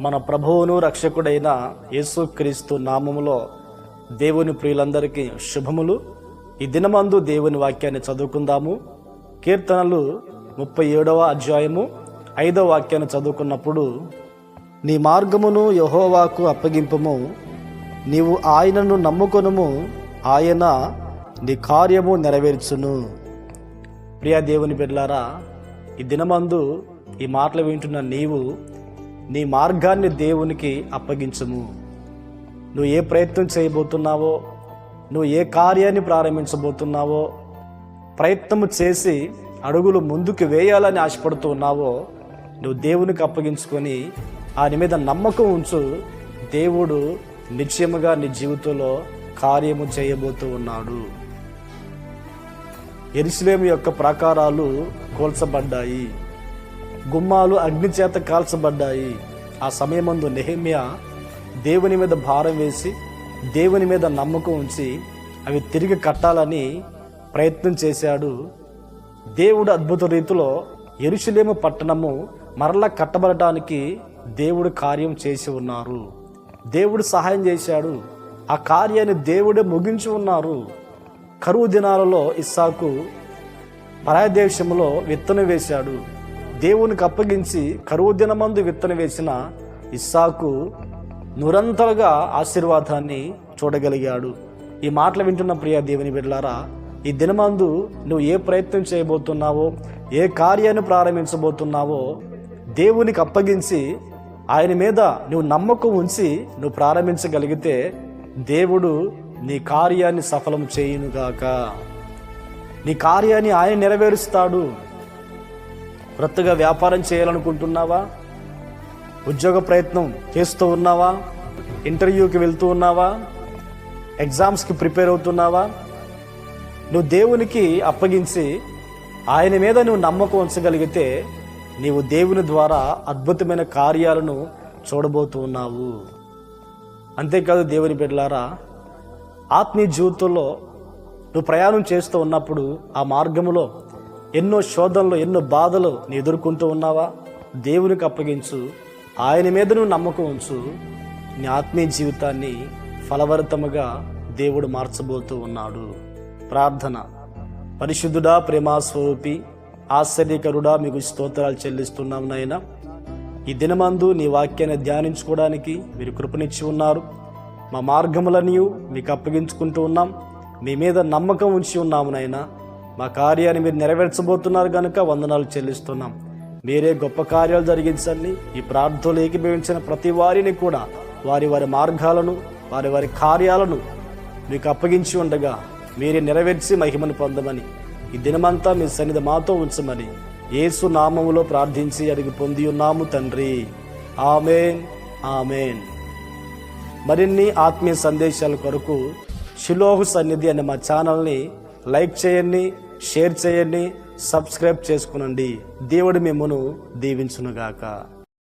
మన ప్రభువును రక్షకుడైన యేసుక్రీస్తు నామములో దేవుని ప్రియులందరికీ శుభములు. ఈ దినమందు దేవుని వాక్యాన్ని చదువుకుందాము. కీర్తనలు ముప్పై ఏడవ అధ్యాయము ఐదవ వాక్యాన్ని చదువుకున్నప్పుడు నీ మార్గమును యహోవాకు అప్పగింపము. నీవు ఆయనను నమ్ముకొనుము. ఆయన నీ కార్యము నెరవేర్చును. ప్రియా దేవుని బిడ్డలారా ఈ దినమందు ఈ మాటలు వింటున్న నీవు నీ మార్గాన్ని దేవునికి అప్పగించము. నువ్వు ఏ ప్రయత్నం చేయబోతున్నావో నువ్వు ఏ కార్యాన్ని ప్రారంభించబోతున్నావో ప్రయత్నము చేసి అడుగులు ముందుకు వేయాలని ఆశపడుతూ ఉన్నావో నువ్వు దేవునికి అప్పగించుకొని ఆయన మీద నమ్మకం ఉంచు దేవుడు నిశ్చయముగా నీ జీవితంలో కార్యము చేయబోతూ ఉన్నాడు. ఎరుసలేము యొక్క ప్రాకారాలు కోల్చబడ్డాయి. గుమ్మాలు అగ్ని చేత కాల్చబడ్డాయి. ఆ సమయమందు నెహమ్యా దేవుని మీద భారం వేసి దేవుని మీద నమ్మకం ఉంచి అవి తిరిగి కట్టాలని ప్రయత్నం చేశాడు. దేవుడు అద్భుత రీతిలో ఎరుషులేము పట్టణము మరలా కట్టబడటానికి దేవుడు కార్యం చేసి ఉన్నారు. దేవుడు సహాయం చేశాడు. ఆ కార్యాన్ని దేవుడే ముగించి ఉన్నారు. కరువు దినాలలో ఇస్సాకు పరాయ దేశంలో విత్తనం వేశాడు. దేవునికి అప్పగించి కరువు దినమందు విత్తనం వేసిన ఇస్సాకు నిరంతరగా ఆశీర్వాదాన్ని చూడగలిగాడు. ఈ మాటలు వింటున్న ప్రియ దేవుని బిడ్డలారా ఈ దినమందు నువ్వు ఏ ప్రయత్నం చేయబోతున్నావో ఏ కార్యాన్ని ప్రారంభించబోతున్నావో దేవునికి అప్పగించి ఆయన మీద నువ్వు నమ్మకం ఉంచి నువ్వు ప్రారంభించగలిగితే దేవుడు నీ కార్యాన్ని సఫలం చేయునుగాక. నీ కార్యాన్ని ఆయన నెరవేరుస్తాడు. క్రొత్తగా వ్యాపారం చేయాలనుకుంటున్నావా? ఉద్యోగ ప్రయత్నం చేస్తూ ఉన్నావా? ఇంటర్వ్యూకి వెళ్తూ ఉన్నావా? ఎగ్జామ్స్కి ప్రిపేర్ అవుతున్నావా? నువ్వు దేవునికి అప్పగించి ఆయన మీద నువ్వు నమ్మకం ఉంచగలిగితే నీవు దేవుని ద్వారా అద్భుతమైన కార్యాలను చూడబోతూ ఉన్నావు. అంతేకాదు దేవుని బిడ్డలారా ఆత్మీయ జీవితంలో నువ్వు ప్రయాణం చేస్తూ ఉన్నప్పుడు ఆ మార్గములో ఎన్నో శోధనలు ఎన్నో బాధలు నీ ఎదుర్కొంటూ ఉన్నావా? దేవునికి అప్పగించు ఆయన మీద నువ్వు నమ్మకం ఉంచు. నీ ఆత్మీయ జీవితాన్ని ఫలవరితముగా దేవుడు మార్చబోతూ ఉన్నాడు. ప్రార్థన. పరిశుద్ధుడా ప్రేమాస్వరూపి ఆశ్చర్యకరుడా మీకు స్తోత్రాలు చెల్లిస్తున్నాం నాయనా. ఈ దినమందు నీ వాక్యాన్ని ధ్యానించుకోవడానికి మీరు కృపనిచ్చి ఉన్నారు. మా మార్గములని మీకు అప్పగించుకుంటూ ఉన్నాం. మీ మీద నమ్మకం ఉంచి ఉన్నాము నాయనా. మా కార్యాన్ని మీరు నెరవేర్చబోతున్నారు కనుక వందనాలు చెల్లిస్తున్నాం. మీరే గొప్ప కార్యాలు జరిగించండి. ఈ ప్రార్థనలు ఏకీభవించిన ప్రతి వారిని కూడా వారి వారి మార్గాలను వారి వారి కార్యాలను మీకు అప్పగించి ఉండగా మీరే నెరవేర్చి మహిమను పొందమని ఈ దినమంతా మీ సన్నిధి మాతో ఉంచమని యేసు నామములో ప్రార్థించి అడిగి పొంది ఉన్నాము తండ్రి. Amen amen. మరిన్ని ఆత్మీయ సందేశాల కొరకు షిలోహు సన్నిధి అనే మా ఛానల్ని లైక్ చేయండి షేర్ చేయండి సబ్స్క్రైబ్ చేసుకునండి. దేవుడు మిమ్మను దీవించునుగాక.